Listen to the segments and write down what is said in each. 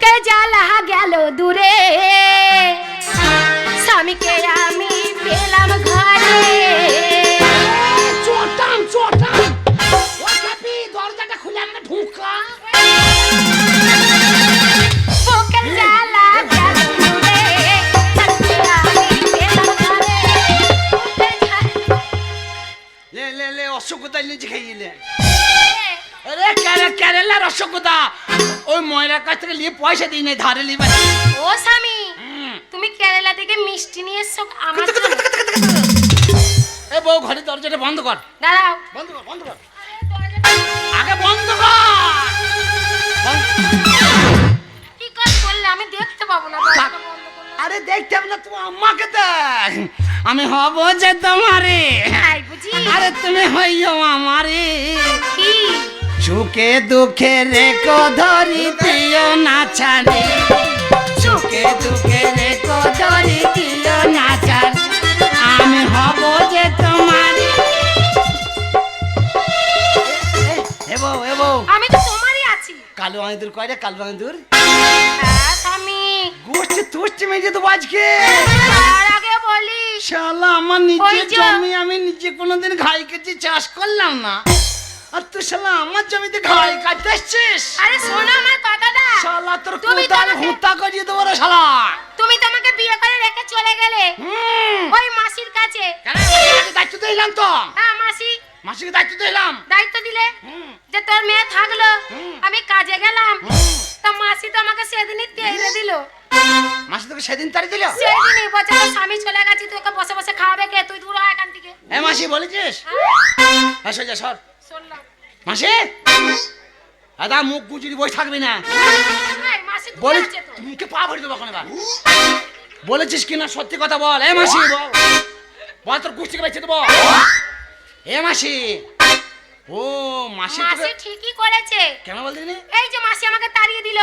বুকে জ্বালা গেল দূরে। স্বামীকে আমি পেলাম ঘরে। চটাম চটাম ও ক্যাপি দরজাটা খুলে আমাকে ঢুকা। লে লে অসুখতা নিজে খাইলে আরে কেরালা ওই ময়রার কাছ থেকে নিয়ে পয়সা দিই নাই ধারে লিবে ও স্বামী তুমি কেরালা থেকে মিষ্টি নিয়ে এসছো আমার। এ বউ ঘরে দরজাটা বন্ধ কর। দাঁড়াও। বন্ধ কর বন্ধ কর। আগে বন্ধ কর। কি কাজ করলে? আমি দেখতে পাবো না আরে দেখতে পাবো না তুমি আম্মাকে দেখ। আমি হব যে তোমারে। আরে তুমি হইও আমারে। কি? সুখে দুঃখে রেখো ধরি দিও না ছাড়ে। সুখে দুঃখে রেখো ধরি দিও না ছাড়ে। আমি হব যে তোমার। এবো এবো আমি তো তোমারই আছি। কালো আঁদুর কয় রে কালো আঁদুর হ্যাঁ স্বামী গোষ্ঠী তুষ্টি মেজে দেবো আজকে। তার আগে বলি শালা আমার যে- জমি আমি নিজে কোনোদিন ঘাই কেটে চাষ করলাম না। আর তুই শালা আমার জমিতে ঘাই কাটতে এসছিস আরে শোনো আমার কথাটা। শালা তোর তুমি তো কোদাল আমাকে- করিয়ে দেবো রে শালা। তুমি তো আমাকে বিয়ে করে রেখে চলে গেলে। ওই মাসির কাছে। দায়িত্ব দিলাম তো। হ্যাঁ মাসি। মাসিকে দায়িত্ব দিলাম। দায়িত্ব দিলে যে তোর মেয়ে থাকল আমি কাজে গেলাম। তা মাসি তো আমাকে সেদিনই তেলে দিল। মাসি তোকে সেদিন তারি দিল? সেদিনই বলছে স্বামী চলে গেছি তোকে বসে বসে খাওয়াবে কে? তুই দূর হ এখান থেকে। এ মাসি বলেছিস? হ্যাঁ, হ্যাঁ সোজা সর। মাসি? দাদা মুখ গুজরি বসে থাকবি না। বলে কে পা ভরে দেবো এখন বলেছিস কিনা সত্যি কথা বল। এ মাসি বল। তোর কুস্তিকে বেঁচে দেবো এ মাসি। ও মাসি মাসি ঠিকই করেছে। কেন বলতে নি এই যে মাসি আমাকে তাড়িয়ে দিল।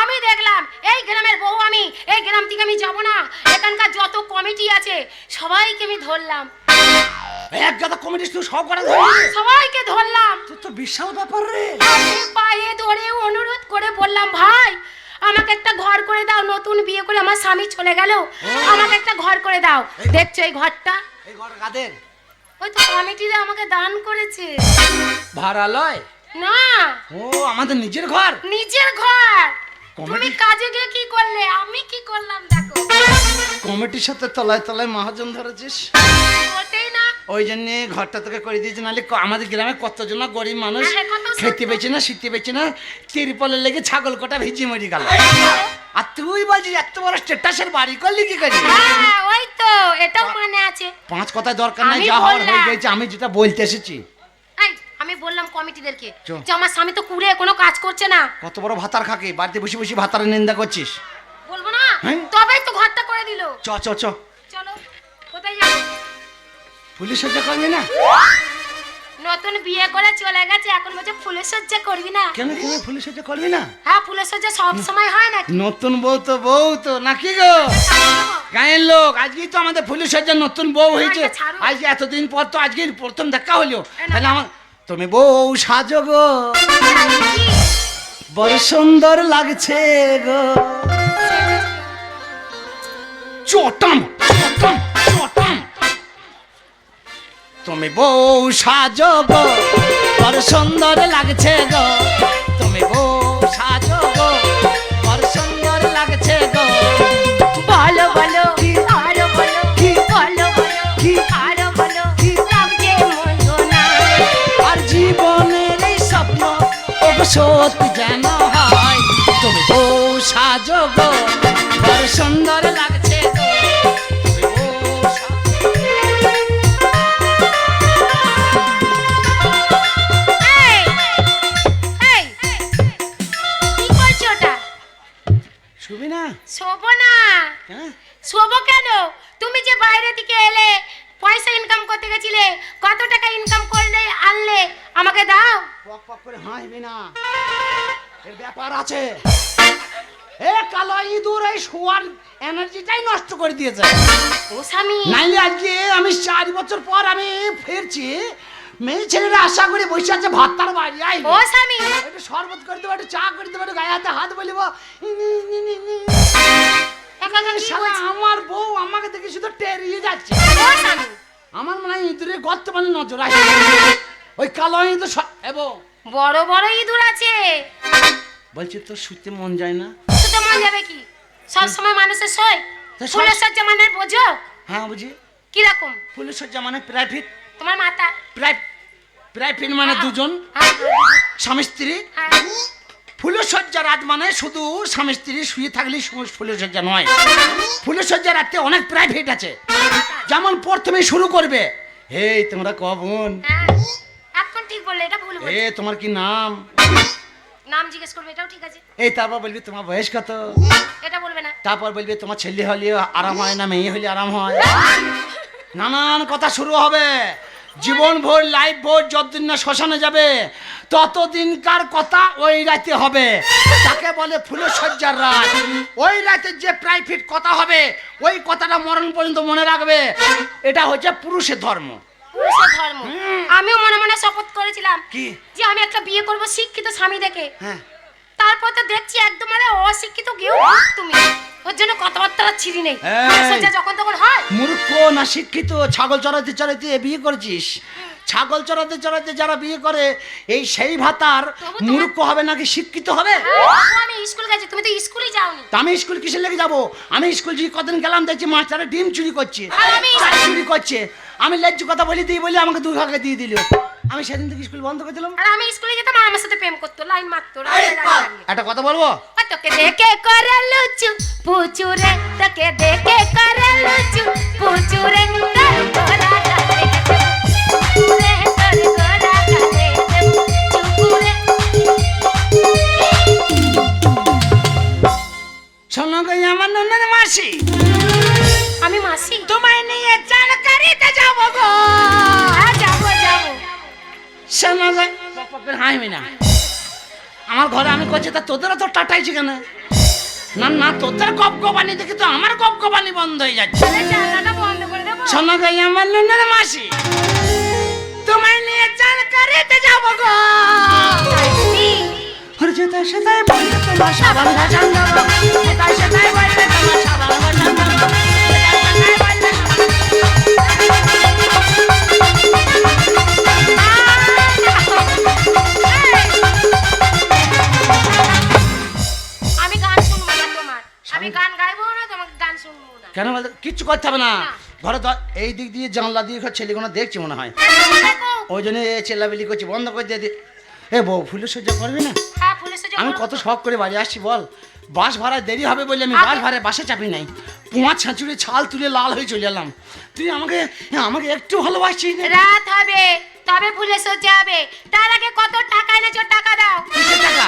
আমি দেখলাম এই গ্রামের বউ আমি এই গ্রাম থেকে আমি যাব না। এখানকার যত কমিটি আছে সবাইকে আমি ধরলাম। এক গাদা কমেডিস তুই সব করে ধরলি সবাইকে ধরলাম। তোর তো বিশাল ব্যাপার রে। আমি পায়ে ধরে অনুরোধ করে বললাম ভাই আমাকে একটা ঘর করে দাও নতুন বিয়ে করে আমার স্বামী চলে গেল। আমাকে একটা ঘর করে দাও। দেখছ এই ঘরটা? এই ঘর কাদের? ওই তো কমিটিরা আমাকে দান করেছে। ভাড়া লয় না। ও আমাদের নিজের ঘর? নিজের ঘর। তুমি কাজে গিয়ে কি করলে? আমি কি করলাম দেখো। কমিটির সাথে তলায় তলায় মহাজন ধরেছিস? ওই জন্য ঘরটা তোকে করে দিয়েছে নাহলে আমাদের গ্রামে কতজন গরিব মানুষ খেতে পেয়েছে না শীতে পেয়েছে না তিরপলের লেগে ছাগল কটা ভিজি মরি গেল। আর তুই বলছিস এত বড় স্টেটাসের বাড়ি করলি কি করি? হ্যাঁ ওই তো এটাও মানে আছে। পাঁচ কথা দরকার নাই আমি যা হওয়ার হয়ে। গেছে আমি যেটা বলতে এসেছি। আমি বললাম কমিটিদেরকে যে আমার স্বামী তো কুড়ে কোনো কাজ করছে না। কত বড় ভাতার খাকে বাড়িতে বসে বসে ভাতারের নিন্দা করছিস? বলব না? হ্যাঁ। তবেই তো ঘরটা করে দিল। চ চ চ। পুলিশ হত্যা করবি না? নতুন বিয়ে করে চলে গেছে এখন বলছে ফুলের সজ্জা করবি না। কেন কেন হত্যা করবি না? হ্যাঁ ফুলের সজ্জা সব সময় হয় না নতুন বউ তো বউ তো নাকি গো? গায়ের লোক আজকেই তো আমাদের পুলিশ সজ্জার নতুন বউ হয়েছে। এটা ছাড়ো। আজকে এতদিন পর তো আজকে প্রথম দেখা হলো। তাহলে আমার তুমি বউ সাজো গো। বড় সুন্দর লাগছে গো। চটাম চটাম চটাম তুমি বউ সাজো গো বড় সুন্দর লাগছে গো তুমি বউ সাজো গো বড় সুন্দর লাগছে গো বলো বলো আরও বলো কি? বলো বলো কি? আরও বলো লাগছে মন্দ আর জীবনের এই স্বপ্ন ওগো সত্যি যেন হয় তুমি বউ সাজো গো বড় সুন্দর দিয়েছে। ও স্বামী। নাইলে আজকে আমি চার বছর পর আমি ফিরছি। মেয়ে ছেলেরা আশা করে বসে আছে ভাতটার বাড়ি আই ও স্বামী। একটু শরবত করে দেবো একটু চা করে দেবো একটু গায়ে হাতে হাত বলিব। শালা আমার বউ আমাকে দেখে শুধু টেরিয়ে যাচ্ছে। ও স্বামী। আমার মনে হয় ইঁদুরের গর্ত মানে নজর আছে ওই কালো ইঁদুর স- বড় বড় ইঁদুর আছে। বলছি তোর শুতে মন যায় না? শুতে মন যাবে কি? সব সময় মানুষের সই সব- মানে বোঝো? হ্যাঁ বুঝি। কীরকম? পুলিশ সজ্জা মানে প্রাইভেট তোমার মাথা প্রাইভেট মানে দুজন। হ্যাঁ, স্বামী স্ত্রী। হ্যাঁ। ফুলের সজ্জা রাত মানে শুধু স্বামী স্ত্রী শুয়ে থাকলেই সু- ফুলের সজ্জা নয়। ফুলের সজ্জা রাতে অনেক প্রাইভেট আছে। যেমন প্রথমে শুরু করবে। এই তোমরা হ্যাঁ। এখন ঠিক বললে এটা ভুল এ তোমার কি নাম? নাম জিজ্ঞেস করবে এটাও ঠিক আছে। এই তারপর বলবি তোমার বয়স কত? এটা বলবে না। তারপর বলবি তোমার ছেলে হলে আরাম হয় না মেয়ে হলে আরাম হয়। নানান কথা শুরু হবে। জীবন ভোর লাইফ ভোর যতদিন না শ্মশানে যাবে ততদিনকার কথা ওই রাতে হবে? তাকে বলে ফুলের সজ্জার রাত। ওই রাতে যে প্রাইভেট কথা হবে ওই কথাটা মরণ পর্যন্ত মনে রাখবে। এটা হচ্ছে পুরুষের ধর্ম। পুরুষের ধর্ম। আমিও মনে মনে শপথ করেছিলাম কি? যে আমি একটা বিয়ে করব শিক্ষিত স্বামী দেখে। হ্যাঁ। তারপর তো দেখছি একদম মানে অশিক্ষিত কেউ তুমি। ওর জন্য কথাবার্তা আর নেই। যখন তখন হয়। মূর্খ না শিক্ষিত ছাগল চড়াতে চড়াতে বিয়ে করেছিস? ছাগল চড়াতে চড়াতে যারা বিয়ে করে এই সেই ভাতার মূর্খ হবে নাকি শিক্ষিত হবে? আমি স্কুল গেছি তুমি তো স্কুলই যাওনি। আমি স্কুল কিসে লেগে যাব? আমি স্কুল যদি কদিন গেলাম দেখছি মাস্টারে ডিম চুরি করছে। আর চুরি করছে। আমি লেজ্জ কথা বলি দিই বলি আমাকে দুই ভাগে দিয়ে দিল। আমি সেদিন থেকে স্কুল বন্ধ করে দিলাম। আর আমি স্কুলে যেতাম আমার সাথে প্রেম করতো লাইন মারতো। একটা কথা বলব? তোকে দেখে করে লুচু পুচু রে তোকে দেখে করে লুচু পুচু রে তোর গোরা গালে রে তোর গোরা গালে চুপু রে। শোনো আমার নন্দের মাসি। আমি মাসি। তোমায় নিয়ে চান করিতে যাব গো। হ্যাঁ যাব যাব। পকের হাইমি না আমার ঘরে আমি করছি তা তোদেরও তো টাটাইছি কেন? না না তোদের গপ গপানি দেখি তো আমার গপ গপানি বন্ধ হয়ে যাচ্ছে। তাহলে জানলাটা বন্ধ করে দেবো। শোনো গো আমার নন্দের মাসি। তোমায় নিয়ে চান করিতে যাব গো। যেটা সেটাই বললে তোমার সাবান ভাষণ দেবো যেটা সেটাই বললে তোমার সাবান দেবো কেন বলতে? কিচ্ছু করতে হবে না। ঘরে এই দিক দিয়ে জানলা দিয়ে ছেলেগুলো দেখছি মনে হয়। ওই জন্য চেল্লাবিলি করছি বন্ধ করে দিয়ে এ বউ ফুলের সহ্য করবি না? হ্যাঁ আমি কত শখ করে বাড়ি আসছি বল। বাস ভাড়া দেরি হবে বলে আমি বাস ভাড়ায় বাসে চাপি নাই। কুয়া ছাঁচুড়ে ছাল তুলে লাল হয়ে চলে এলাম। তুই আমাকে আমাকে একটু ভালোবাসছিস না। রাত হবে তবে ভুলে সজ্জা হবে। তার আগে কত টাকা এনেছো টাকা দাও। কিসের টাকা?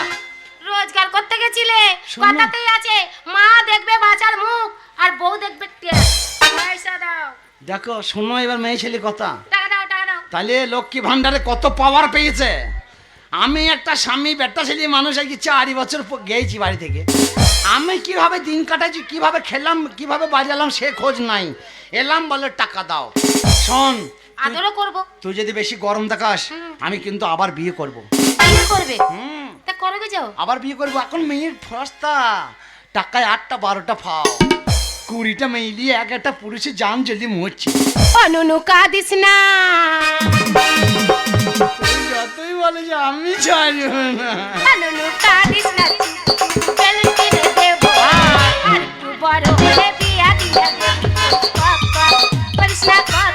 রোজগার করতে গেছিলে কথাতেই আছে মা দেখবে বাঁচার মুখ আর বউ দেখবে। পয়সা দাও। দেখো শোনো এবার মেয়ে ছেলে কথা। টাকা দাও টাকা দাও। তাহলে লক্ষ্মী ভান্ডারে কত পাওয়ার পেয়েছে? আমি একটা স্বামী বেটা ছেলে মানুষ আর কি চারি বছর গেছি বাড়ি থেকে। আমি কীভাবে দিন কাটাইছি কীভাবে খেলাম কীভাবে বাড়ি এলাম সে খোঁজ নাই। এলাম বলে টাকা দাও। শোন আদরও করব। তুই যদি বেশি গরম দেখাস আমি কিন্তু আবার বিয়ে করব। বিয়ে করবে? হুম। তা করবে যাও? আবার বিয়ে করব? এখন মেয়ের ফস্তা টাকায় আটটা বারোটা ফাও। কুড়িটা মেয়ে এক একটা পুরুষের জান জলদি মরছে। অনুনু কাঁদিস না। তুই বলে যে আমি ছাড়ব না। অনুনু কাঁদিস না। বেল কিনে দেবো আর একটু বড় হলে বিয়া দিয়া দেবো। কপ করিস না কপ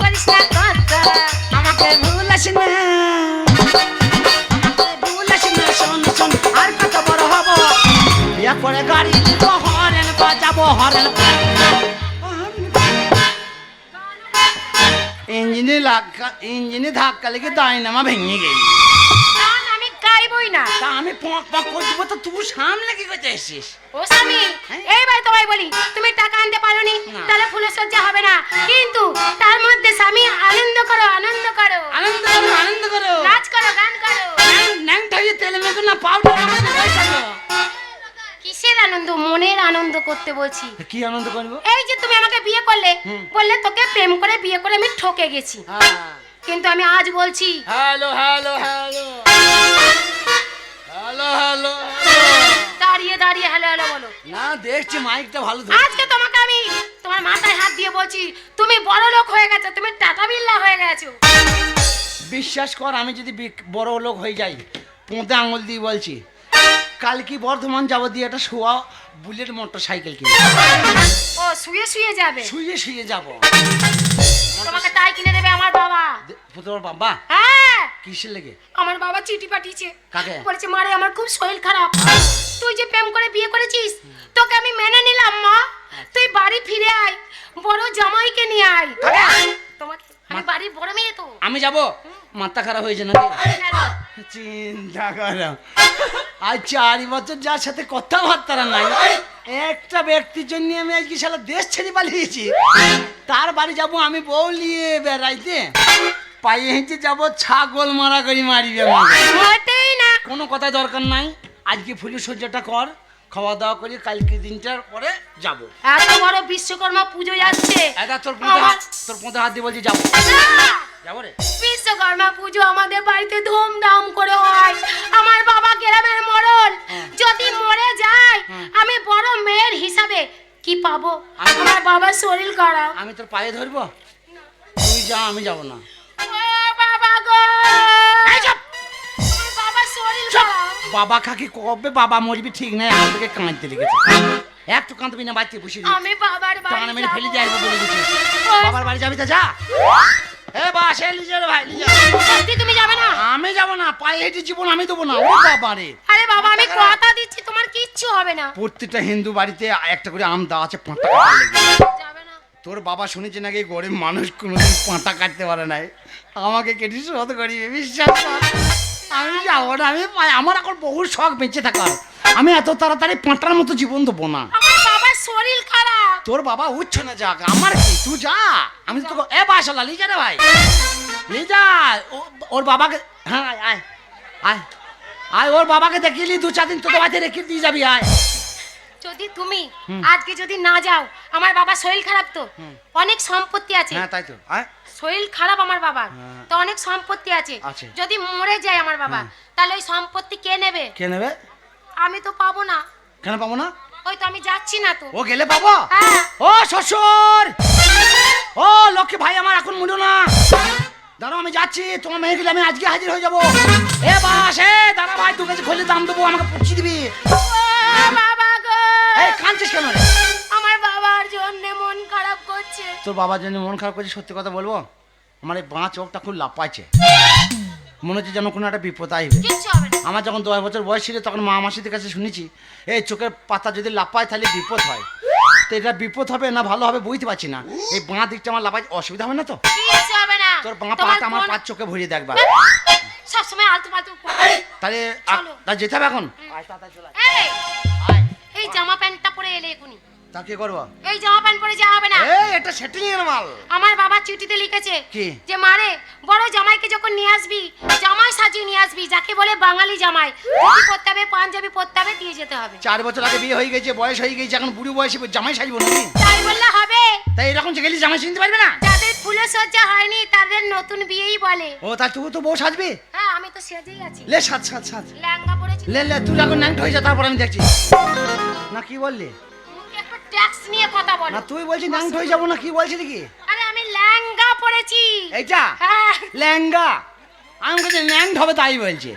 করিস না আমাকে ভুলাস না করে গাড়ি হরেন বাজাবো হরেন ইঞ্জিনে লাগা ইঞ্জিনে ধাক্কা লেগে ডাইনামা ভেঙে গেল না না, আমি গাইবই না তা আমি পক পক করে দেবো তো তুই সামনে কি করতে এসেছিস ও স্বামী এইবার তোমায় বলি তুমি টাকা আনতে পারোনি না। তাহলে ফুলের সজ্জা হবে না কিন্তু তার মধ্যে করতে বলছি। কি আনন্দ করব? এই যে তুমি আমাকে বিয়ে করলে বললে তোকে প্রেম করে বিয়ে করে আমি ঠকে গেছি। কিন্তু আমি আজ বলছি hello hello hello. Hello hello দাঁড়িয়ে দাঁড়িয়ে হ্যালো হ্যালো বলো। না দেখছি মাইকটা ভালো ধরে আজকে তোমাকে আমি তোমার মাথায় হাত দিয়ে বলছি তুমি বড় লোক হয়ে গেছো তুমি টাটা বিল্লা হয়ে গেছো। বিশ্বাস কর আমি যদি বড় লোক হয়ে যাই পোঁতে আঙুল দিয়ে বলছি কাল কি বর্ধমান যাব দিয়ে একটা শোয়া বুলেট মোটর সাইকেল কিনে ও শুয়ে শুয়ে যাবে। শুয়ে শুয়ে যাব। তোমাকে তাই কিনে দেবে আমার বাবা। তোর বাবা? হ্যাঁ। কিসের লেগে? আমার বাবা চিঠি পাঠিয়েছে। কাকে? বলেছে মারে আমার খুব শরীর খারাপ। তুই যে প্রেম করে বিয়ে করেছিস তোকে আমি মেনে নিলাম মা। তুই বাড়ি ফিরে আয় বড় জামাইকে নিয়ে আয়। তোমাকে আমি বাড়ির বড় মেয়ে তো। আমি যাব? মাথা খারাপ হয়েছে কেন? চিন্তা করো। আজ চার বছর যার সাথে কথাবার্তা নাই একটা ব্যক্তির জন্য আমি আজকে সারা দেশ ছেড়ে পালিয়েছি। তার বাড়ি যাব আমি বউ নিয়ে বেড়াইতে। পায়ে হেঁটে যাব ছাগল মারা করি মারিবে না। কোনো কথাই দরকার নাই আজকে ফুলি সহ্যটা কর খাওয়া দাওয়া করি কালকে দিনটার পরে যাব। এত বড় বিশ্বকর্মা পুজো যাচ্ছে। এটা তোর তোর পোঁতে হাত দিয়ে বলছি যাব। রে। বিশ্বকর্মা পুজো আমাদের বাড়িতে ধুমধাম করে হয়। আমার বাবা গ্রামের মরণ যদি মরে যায় আমি বড় মেয়ের হিসাবে কি পাবো? আমি- আমার বাবার শরীর খারাপ। আমি তোর পায়ে ধরবো? তুই যা আমি যাব না। ও বাবা গো! বাবার শরীর বাবা খাকি কবে বাবা মরবি ঠিক নাই আমার থেকে কাঁদতে লেগেছে। একটু কাঁদবি না বাড়িতে বসে আমি বাবার টানা বাড়ি মেরে ফেলে আসব বলে দিচ্ছি বাবার বাড়ি যাবি তো যা। এ বাস এ লিজের ভাই লিজে সত্যি তুমি যাবে না? আমি যাব না পায়ে হেঁটে জীবন আমি দেবো না ও বাবা রে আরে বাবা আমি কথা দিচ্ছি কিচ্ছু হবে না। প্রত্যেকটা হিন্দু বাড়িতে একটা করে আম দেওয়া আছে পাঁটা যাবে না। তোর বাবা শুনেছে নাকি গরিব মানুষ কোনোদিন পাঁটা কাটতে পারে নাই? আমাকে কেটে শোধ করি বিশ্বাস আমি যাব না আমি আমার এখন বহু শখ বেঁচে থাকার। আমি এত তাড়াতাড়ি পাঁটার মতো জীবন দেবো না। বাবার শরীর খারাপ। তোর বাবা উঠছে না যাক আমার কি? তুই যা। আমি তো তোকে- এ বাসালা লিজা রে ভাই। লিজা ওর বাবাকে হ্যাঁ আয়। আয়। আয় ওর বাবাকে দেখিলি দু চার দিন তোদের বাড়িতে রেখে দিয়ে যাবি আয়। যদি তুমি আজকে যদি না যাও আমার বাবার শরীর খারাপ তো। অনেক সম্পত্তি আছে। হ্যাঁ তাই তো। শরীর খারাপ আমার বাবার। হ্যাঁ। তো অনেক সম্পত্তি আছে। যদি মরে যায় আমার বাবা তাহলে ওই সম্পত্তি কে নেবে? কে নেবে? আমি তো পাবো না। কেন পাবো না? ওই তো আমি যাচ্ছি না তো। ও গেলে পাবো? হ্যাঁ। ও শ্বশুর! ও লক্ষ্মী ভাই আমার এখন মুড়ো না। দাঁড়াও আমি যাচ্ছি। তোমার মেয়ে গেলে আমি আজকে হাজির হয়ে যাব। এ বাস এ দাঁড়া ভাই দু কেজি খোলে দাম দেবো আমাকে পুষি দিবি। বাবা গো। এই কাঁদছিস কেন? আমার বাবার জন্য মন খারাপ করছে। তোর বাবার জন্য মন খারাপ করছে সত্যি কথা বলব? আমার এই বাঁ চোখটা খুব লাপাইছে মনে হচ্ছে যেন কোনো একটা বিপদ আসবে। আমার যখন দশ বছর বয়স ছিল তখন মা মাসিদের কাছে শুনেছি এই চোখের পাতা যদি লাপায় তাহলে বিপদ হয়। তো এটা বিপদ হবে না ভালো হবে বুঝতে পারছি না। এই বাঁ দিকটা আমার লাপাই অসুবিধা হবে না তো? হবে না? তোর বাঁ পাটা আমার পাঁচ চোখে ভরিয়ে দেখবা সবসময় আলতু ফালতু তাহলে। তা যেতে হবে এখন? এই জামা প্যান্টটা পরে এলে এখুনি তা কি করব? এই জামা প্যান্ট পরে যাওয়া হবে না। এই এটা সেটিং এর মাল। আমার বাবা চিঠিতে লিখেছে কি? যে মারে বড় জামাইকে যখন নিয়ে আসবি জামাই সাজিয়ে নিয়ে আসবি যাকে বলে বাঙালি জামাই ধুতি পরতে হবে পাঞ্জাবি পরতে হবে দিয়ে যেতে হবে। চার বছর আগে বিয়ে হয়ে গেছে বয়স হয়ে গেছে এখন বুড়ি বয়সে জামাই সাজবো নাকি? তাই বললে হবে। তাই এরকম যে গেলি জামাই চিনতে পারবে না? যাদের ফুলে সজ্জা হয়নি তাদের নতুন বিয়েই বলে। ও তা তুই তো বউ সাজবি? হ্যাঁ আমি তো সেজেই আছি। লে সাজ সাজ সাজ। লেহেঙ্গা পরেছি। লে লে তুই যখন ন্যাংট হয়ে যা তারপর আমি দেখছি। না কি বললি? নিয়ে কথা বলো। না তুই বলছিস ন্যাংট হয়ে যাব না কি বলছিস কি আরে আমি লেহেঙ্গা পরেছি এইটা হ্যাঁ। লেহেঙ্গা আমি বলছি ন্যাংট হবে তাই বলছি।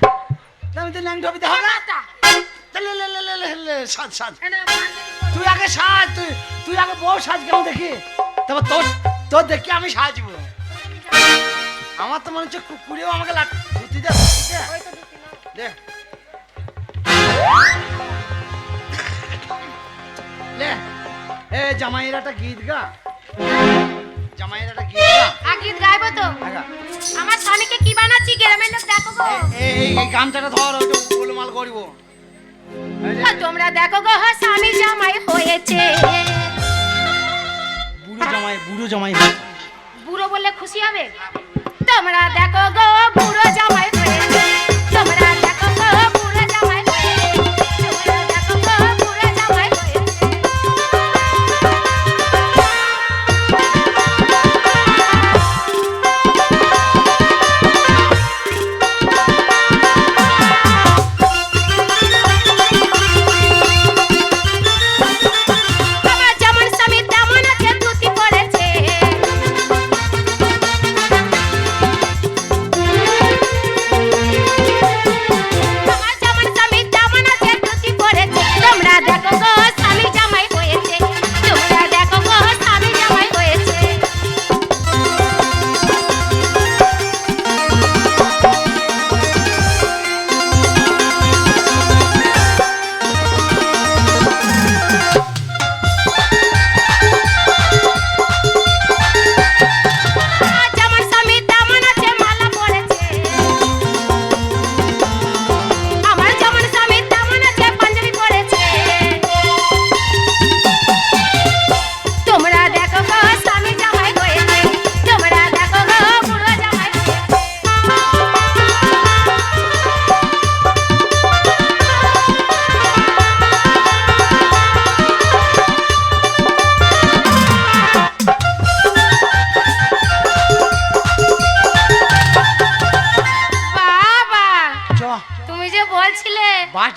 আমি তো ন্যাংট হবে হবে না লে লে লে লে লে লে সাজ সাজ। না, তুই আগে সাজ তুই তুই আগে বউ সাজ কেমন দেখি? তারপর তোর তোর দেখি আমি সাজবো। আমার তো মনে হচ্ছে কুকুরেও আমাকে লাট ধুতি দে ধুতি দে ওই তো ধুতি নাও। দে। লে এ জামাইয়ের একটা গীত গা। জামাইয়ের একটা গীত গা। আর গীত গাইবো তো? আমার স্বামীকে কি বানাচ্ছি গ্রামের লোক দেখো গো। এই এই ধর গোলমাল করব। তোমরা দেখো গো হ্যাঁ, স্বামী জামাই হয়েছে। বুড়ো জামাই বুড়ো জামাই বুড়ো বললে খুশি হবে? তোমরা দেখো গো বুড়ো জামাই হয়েছে।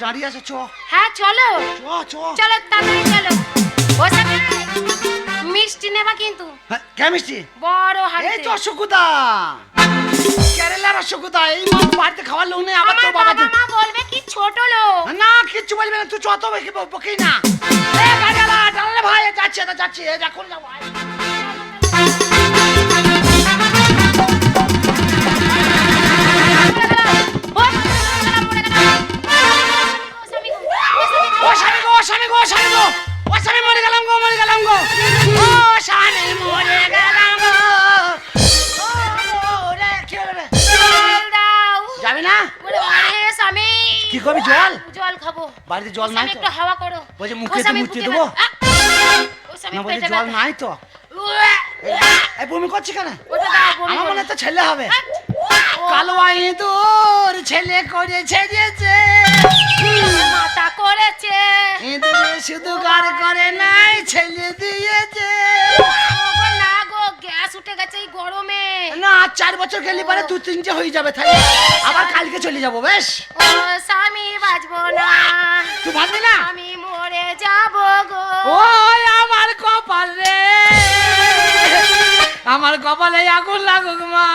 দাঁড়িয়ে আছে চ। হ্যাঁ চলো। চ চ। চলো তাড়াতাড়ি চলো। ও মিষ্টি নেবা কিন্তু। হ্যাঁ, কেমিস্ট্রি বড় এই হাড়িতে তো অসুকুতা কেরালার অসুকুতা এই মাছ বাড়িতে খাওয়ার লোক নেই আবার তোর বাবা মা বলবে কি ছোট লোক। না কিচ্ছু বলবে না তুই চত বকি না। এ গাজালা ডালে ভাই যাচ্ছে যাচ্ছে এ যা স্বামী গো। স্বামী গো স্বামী ও স্বামী মরে গেলাম গো। মরে গেলাম গো। ও স্বামী মরে গেলাম গো। যাবে না? কি করবি জল? জল খাব। বাড়িতে জল নাই তো? একটু হাওয়া করো। বলছে মুখে তো স্বামী দেবো? স্বামী না বলছে জল নাই তো? এই বমি করছি কেন? আমার মনে। তো ছেলে হবে। ও, কালো ইঁদুর ছেলে করে ছেড়েছে মাথা করেছে। ইঁদুরে শুধু গার করে নাই ছেলে দিয়েছে। না গো গ্যাস উঠে গেছে এই গরমে। না আর চার বছর গেলে পরে দু তিনটে হয়ে যাবে তাই আবার কালকে চলে যাব বেশ? ও স্বামী বাজবো না। তুই ভাববি না? আমি মরে যাব গো। ওই আমার কপাল রে। আমার কপালে আগুন লাগুক মা।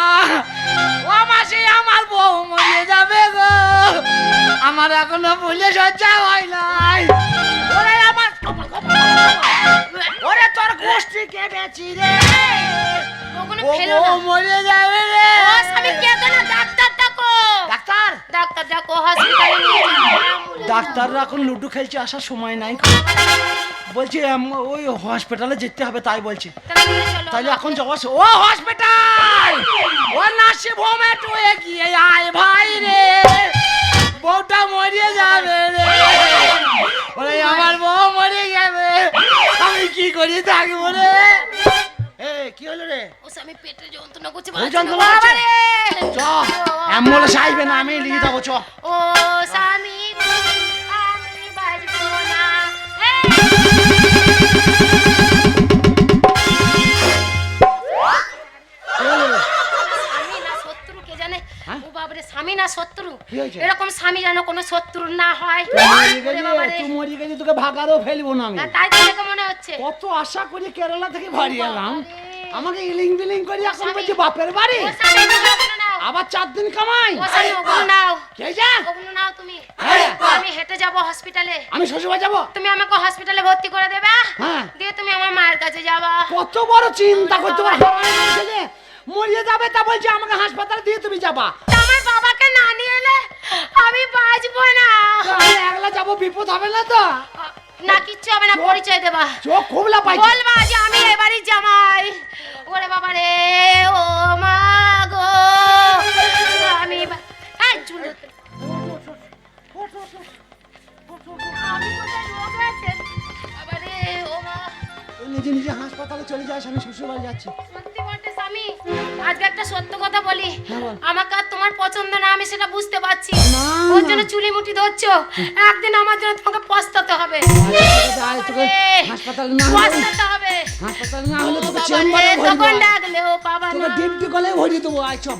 এখনও বলে সজ্জা হয় নাই। ওরে আমার তোর গোষ্ঠী কে বেচি রে? ফেলো বউ না। মরে যাবে রে। ও স্বামী কেঁদো না ডাক্তার ডাকো ডাক্তার? ডাক্তার ডাকো হসপিটালে নিয়ে যাও। ডাক্তাররা এখন লুডো খেলছে আসার সময় নাই। বলছে ওই হসপিটালে যেতে হবে তাই বলছে। তাহলে এখন যাওয়া ও হসপিটাল ও নার্সিং হোমে এগিয়ে আয় ভাই রে। বউটা মরে যাবে রে। ওরে আমার বউ মরে যাবে আমি কি করি থাকব রে? কি হলো রে? ও স্বামী পেটে যন্ত্রণা করছে ও যন্ত্রণা করছে? চ অ্যাম্বুলেন্স আসবে না আমি নিয়ে যাব চ। ও স্বামী আমি বাজবো না। স্বামী না শত্রু? এরকম স্বামী যেন কোনো শত্রু না হয়। তুই মরে তোকে ভাগারও ফেলব না আমি। তাই দেখে মনে হচ্ছে। কত আশা করি কেরালা থেকে বাড়ি এলাম। আমাকে ইলিং বিলিং করে এখন। বলছি বাপের বাড়ি? আবার চার দিন কামাই? নাও। কে যা? নাও তুমি। হ্যাঁ। আমি হেঁটে যাব হসপিটালে আমি শ্বশুরবাড়ি যাব? তুমি আমাকে হসপিটালে ভর্তি করে দেবে। হ্যাঁ। দিয়ে তুমি আমার মায়ের কাছে যাবা। কত বড় চিন্তা করতে পারো মরিয়ে যাবে তা বলছে আমাকে হাসপাতালে দিয়ে তুমি যাবা। আমার বাবাকে না নিয়ে এলে আমি বাঁচবো না। আমি একলা যাব বিপদ হবে না তো? না কিচ্ছু হবে না পরিচয় দেবা। চোখ খুবলা পাইছে। বলবা যে আমি এবারই জামাই। ওরে বাবা রে ও মা গো। আমি এই। তুই নিজে নিজে হাসপাতালে চলে যাস আমি শ্বশুরবাড়ি যাচ্ছি। সত্যি বলতে স্বামী আজকে একটা সত্য কথা বলি। হ্যাঁ, আমাকে আর তোমার পছন্দ না আমি সেটা বুঝতে পারছি। ওর জন্য চুলি মুটি ধরছো। একদিন আমার জন্য তোমাকে পস্তাতে হবে। হাসপাতালে না পস্তাতে হবে। হাসপাতালে না হলে ও তোকে বাবা চেম্বারে তখন তোকে না কলে ভরিয়ে দেবো আয় চল।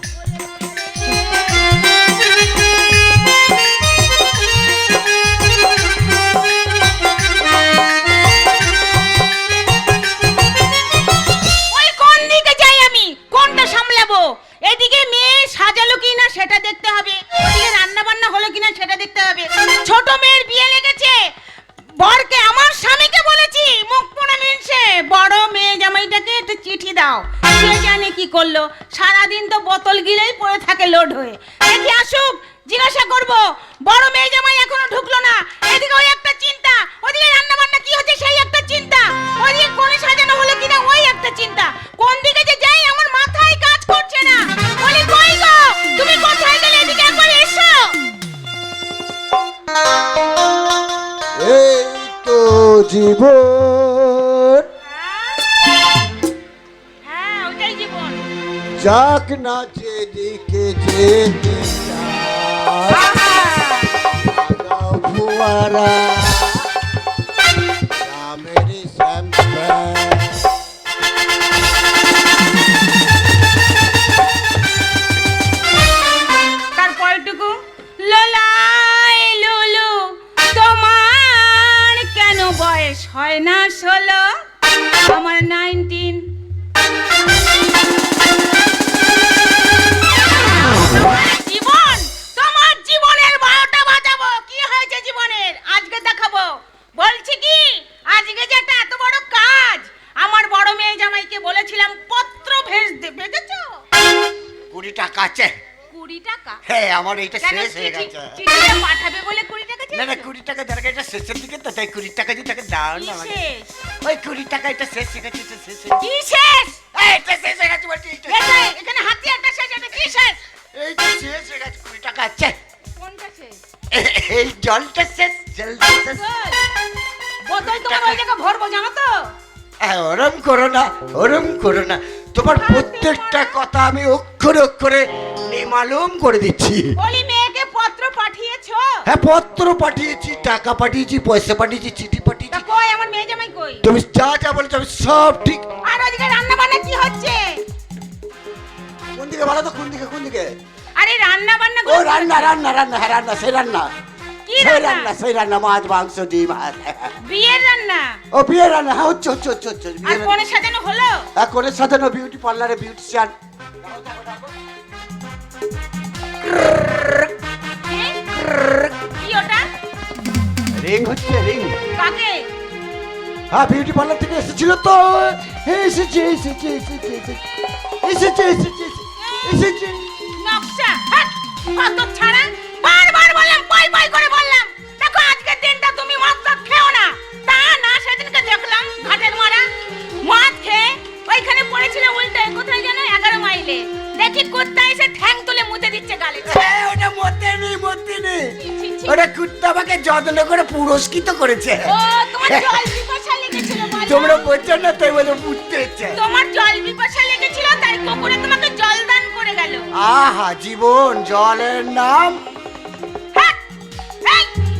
যাক না যেদিকে যেতে ফুয়ারা রামের শ্যাম হয় না ষোলো? আমার নাইনটিন কুড়ি টাকা আছে। কুড়ি টাকা? হ্যাঁ আমার কেন শেষ হয়ে গেছে। চিঠিটা পাঠাবে বলে কুড়ি টাকা না না কুড়ি টাকা দরকার এটা শেষের দিকে তো তাই কুড়ি টাকা দিয়ে তাকে দাও না আমাকে। ওই কুড়ি টাকা এটা শেষ হয়ে গেছে এটা শেষ হয়ে কি শেষ? এটা শেষ হয়ে গেছে বলছি এটা এখানে শেষ এটা কি শেষ? এইটা শেষ হয়ে গেছে কুড়ি টাকা আছে। কোনটা শেষ? এই জলটা শেষ জলটা শেষ। বোতল তোমার ওই জায়গায় ভরবো জানো তো? হ্যাঁ, ওরম করো না ওরম করো না। তোমার প্রত্যেকটা কথা আমি অক্ষরে অক্ষরে নিমালুম করে দিচ্ছি। বলি মেয়েকে পত্র পাঠিয়েছো? হ্যাঁ পত্র পাঠিয়েছি টাকা পাঠিয়েছি পয়সা পাঠিয়েছি চিঠি পাঠিয়েছি। কই আমার মেয়ে জামাই কই? তুমি যা যা বলেছ আমি সব ঠিক। আর ওদিকে রান্না বান্না কি হচ্ছে? কোন দিকে ভালো তো কোন দিকে কোন দিকে? আরে রান্না বান্না ও রান্না রান্না রান্না হ্যাঁ রান্না সেই রান্না। সেই রান্না? রান্না সেই রান্না মাছ মাংস ডিম বিয়ের রান্না? ও বিয়ে রান্না হ্যাঁ হচ্ছে হচ্ছে হচ্ছে হচ্ছে আর বিয়ে সাজানো হলো? রান্না কোনের সাথে বিউটি পার্লারে বিউটিশিয়ান কি ওটা? রিং হচ্ছে রিং কাকে? হ্যাঁ বিউটি পার্লার থেকে এসেছিল তো। হ্যাঁ, এসেছে এসেছে এসেছে। এসেছে এসেছে এসেছে। এসেছে নকশা। কত ছাড়া? বারবার বললাম পাই পাই করে ওইখানে পড়েছিল উল্টে কোথায় যেন? এগারো মাইলে। দেখি কুত্তা এসে ঠ্যাং তুলে মুতে দিচ্ছে গালে। হ্যাঁ, ওটা মতে নেই মতে নেই। ওটা কুত্তা আমাকে যত্ন করে পুরস্কৃত করেছে। ও তোমার জল পিপাসা লেগেছিল? তোমরা বোঝো না তাই বলে বুঝতে হচ্ছে। তোমার জল পিপাসা লেগেছিল তাই কুকুরে তোমাকে জল দান করে গেল। আহা জীবন জলের নাম। হাট!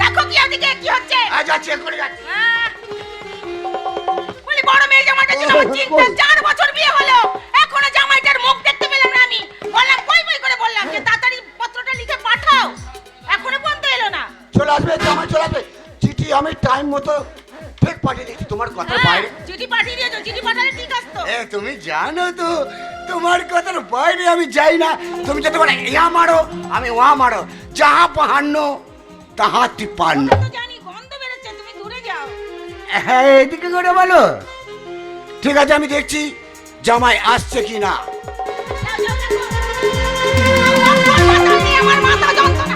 দেখো কি ওদিকে কি হচ্ছে। আজ আছে করে যাচ্ছে। বড় মেয়ে জামাইটা ছিল আমার চিন্তা চার বছর বিয়ে হলো। এখনও জামাইটার মুখ দেখতে পেলাম না আমি। বললাম কই কই করে বললাম যে তাড়াতাড়ি পত্রটা লিখে পাঠাও। এখনও পর্যন্ত এলো না। চলে আসবে জামাই চলে আসবে। চিঠি আমি টাইম মতো ঠিক পাঠিয়ে দিচ্ছি তোমার কথার হ্যাঁ, বাইরে। চিঠি পাঠিয়ে দিয়েছ চিঠি পাঠালে ঠিক আসতো। এ তুমি জানো তো তোমার কথার বাইরে আমি যাই না। তুমি যদি বলে ইয়া মারো আমি ওয়া মারো। যাহা পাহান্ন তাহা তো জানি গন্ধ বেরোচ্ছে তুমি দূরে যাও। হ্যাঁ এদিকে করে বলো। ঠিক আছে আমি দেখছি জামাই আসছে কি না যাও, যাও, দেখো। মদ আমার মাথা যন্ত্রণা।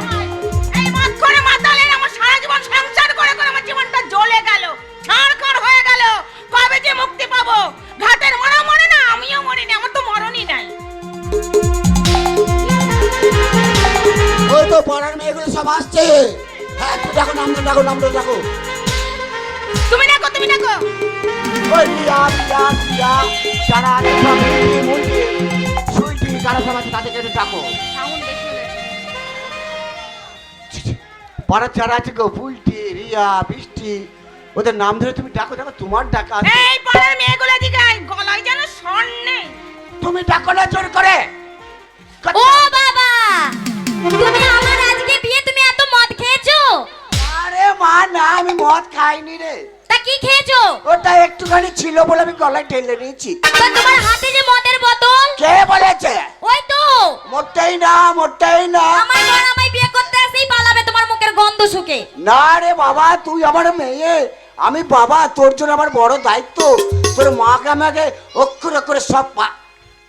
এই মদ করে মাতালের আমার সংসার করে করে আমার জীবনটা জ্বলে গেল ছাড়খাড় গেল। কবে যে মুক্তি পাবো? ঘাটের মরা মরে না আমিও মরিনি আমার তো মরণই নাই। ওই তো পাড়ার মেয়েগুলো সব আসছে। হ্যাঁ দেখো নামটা দেখো নামটা দেখো। তুমি দেখো তুমি দেখো ওই রিয়া রিয়া রিয়া যারা সব মিলিয়ে সুইটি যারা সব আছে তাদেরকে একটু ডাকো। সাউন্ড বেশি পাড়ার যারা আছে গো বুলটি রিয়া বৃষ্টি ওদের নাম ধরে তুমি ডাকো দেখো তোমার ডাকা। এই পাড়ার মেয়েগুলো দিকে গলায় যেন স্বর নেই। তুমি ডাকো না জোর করে। মদ খাইনি রে। তা কি খেয়েছো? ওটা একটুখানি ছিল বলে আমি গলায় টেলে নিয়েছি। তা তোমার হাতে যে মদের বোতল? কে বলেছে? ওই তো। মোটেই না মোটেই না। আমার বর আমায় বিয়ে করতে আসেই পালাবে তোমার মুখের গন্ধ শুকে। না রে বাবা তুই আমার মেয়ে। আমি বাবা তোর জন্য আমার বড় দায়িত্ব। তোর মাকে আমাকে অক্ষর অক্ষরে সব পা-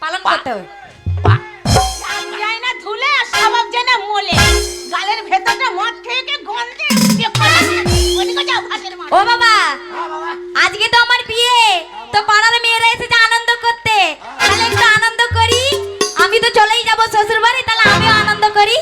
পালন করতে হবে। পা- যায় না ধুলে আর স্বভাব যায় না মোলে গালের ভেতরটা মদ খেয়ে ও বাবা, আজকে তো আমার বিয়ে। তো পাড়ার মেয়েরা এসেছে আনন্দ করতে। তাহলে একটু আনন্দ করি। আমি তো চলেই যাব শ্বশুর বাড়ি তাহলে আমিও আনন্দ করি।